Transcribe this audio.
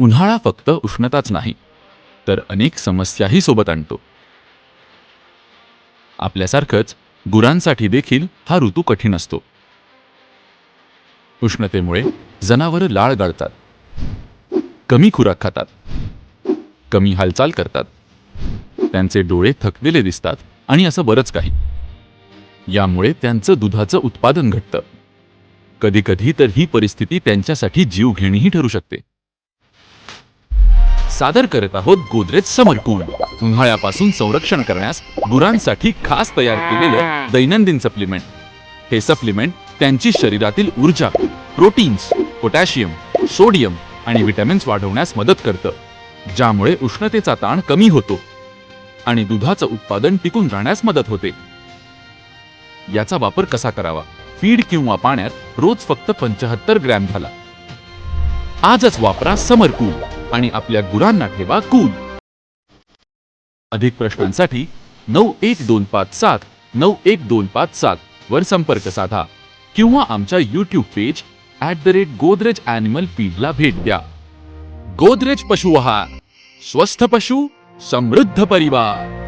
उन्हाळा फक्त उष्णताच नाही तर अनेक समस्याही सोबत आणतो. आपल्यासारखंच गुरांसाठी देखील हा ऋतू कठीण असतो. उष्णतेमुळे जनावरं लाळ गाळतात कमी खुराक खातात कमी हालचाल करतात त्यांचे डोळे थकलेले दिसतात आणि असं बरंच काही. यामुळे त्यांचं दुधाचं उत्पादन घटतं. कधीकधी तर ही परिस्थिती त्यांच्यासाठी जीवघेणीही ठरू शकते. सादर करत आहोत गोदरेज समर कूल उन्हाळ्यापासून संरक्षण करण्यास गुरांसाठी खास तयार केलेलं दैनंदिन सप्लिमेंट. हे सप्लिमेंट त्यांची शरीरातील ऊर्जा प्रोटीन्स पोटॅशियम सोडियम आणि विटॅमिन्स वाढवण्यास मदत करतं ज्यामुळे उष्णतेचा ताण कमी होतो आणि दुधाचं उत्पादन टिकून राहण्यास मदत होते. याचा वापर कसा करावा? फीड किंवा पाण्यात रोज फक्त पंचाहत्तर ग्रॅम घाला. आजच वापरा समरकूल आणि आपल्या गुरांना ठेवा कूल अधिक प्रश्नांसाठी नऊ एक दोन पाच सात नऊ एक दोन पाच सात वर संपर्क साधा किंवा आमच्या YouTube page at the rate Godrej animal फीडला भेट द्या. गोदरेज पशु आहार. स्वस्थ पशु समृद्ध परिवार.